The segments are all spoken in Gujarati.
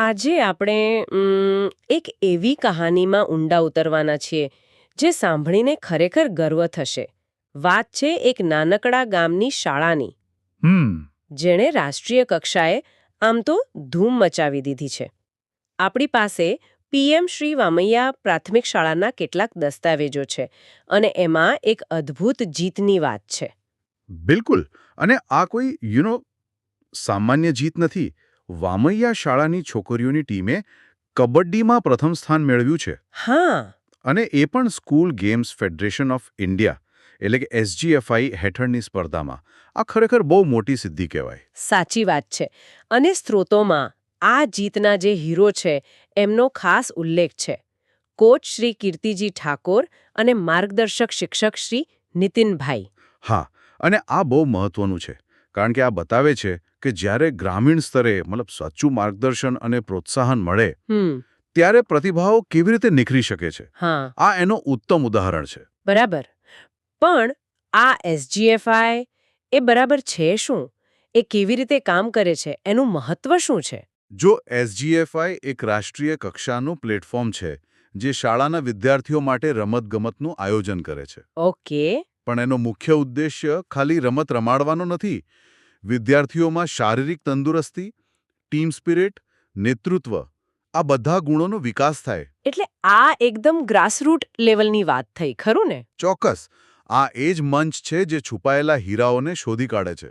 આજે આપણે એક એવી કહાનીમાં ઊંડા ઉતરવાના છીએ જે સાંભળીને ખરેખર ગર્વ થશે. વાત છે એક નાનકડા ગામની શાળાની. જેણે રાષ્ટ્રીય કક્ષાએ આમ તો ધૂમ મચાવી દીધી છે. આપણી પાસે પીએમ શ્રી વામૈયા પ્રાથમિક શાળાના કેટલાક દસ્તાવેજો છે અને એમાં એક અદ્ભુત જીતની વાત છે. બિલકુલ. અને આ કોઈ યુ નો સામાન્ય જીત નથી. વામૈયા શાળાની છોકરીઓની ટીમે કબડ્ડીમાં પ્રથમ સ્થાન મેળવ્યું છે. હા. અને એ પણ school games federation of India એટલે કે એસજીએફઆઈ હેઠળની સ્પર્ધામાં. આ ખરેખર બહુ મોટી સિદ્ધિ કહેવાય. સાચી વાત છે. અને સ્ત્રોતોમાં આ જીતના જે હીરો છે એમનો ખાસ ઉલ્લેખ છે. કોચ શ્રી કીર્તિજી ઠાકોર અને માર્ગદર્શક શિક્ષક શ્રી નીતિનભાઈ. હા અને આ બહુ મહત્વનું છે. કારણ કે આ બતાવે છે કે જ્યારે ગ્રામીણ સ્તરે મતલબ સાચું માર્ગદર્શન અને પ્રોત્સાહન મળે ત્યારે પ્રતિભાઓ કેવી રીતે નીકળી શકે છે? આ એનો ઉત્તમ ઉદાહરણ છે. બરાબર. પણ આ એસજીએફઆઈ એ બરાબર છે શું? એ કેવી રીતે કામ કરે છે? એનું મહત્વ શું છે? જો એસજીએફઆઈ એક રાષ્ટ્રીય કક્ષાનું પ્લેટફોર્મ છે જે શાળાના વિદ્યાર્થીઓ માટે રમતગમતનું આયોજન કરે છે. ઓકે. પણ એનો મુખ્ય ઉદ્દેશ્ય ખાલી રમત રમાડવાનો નથી વિદ્યાર્થીઓમાં શારીરિક તંદુરસ્તી ટીમ સ્પિરિટ નેતૃત્વ આ બધા ગુણોનો વિકાસ થાય. એટલે આ એકદમ ગ્રાસરૂટ લેવલની વાત થઈ ખરું ને? ચોક્કસ. આ એ જ મંચ છે જે છુપાયેલા હીરાઓને શોધી કાઢે છે.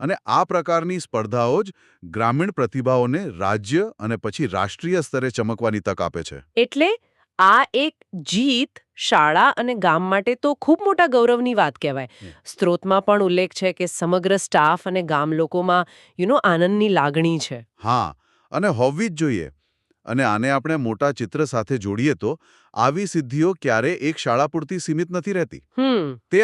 અને આ પ્રકારની સ્પર્ધાઓ જ ગ્રામીણ પ્રતિભાઓને રાજ્ય અને પછી રાષ્ટ્રીય સ્તરે ચમકવાની તક આપે છે. એટલે આ એક જીત શાળા અને ગામ માટે તો ખૂબ મોટા ગૌરવની વાત કહેવાય. સ્ત્રોતમાં પણ ઉલ્લેખ છે કે સમગ્ર સ્ટાફ અને ગામ લોકોમાં યુ નો આનંદની લાગણી છે. હા અને હોવી જ જોઈએ. અને આને આપણે મોટા ચિત્ર સાથે જોડીએ તો આવી સિદ્ધિઓ ક્યારે એક શાળા પૂરતી સીમિત નથી રહેતી. તે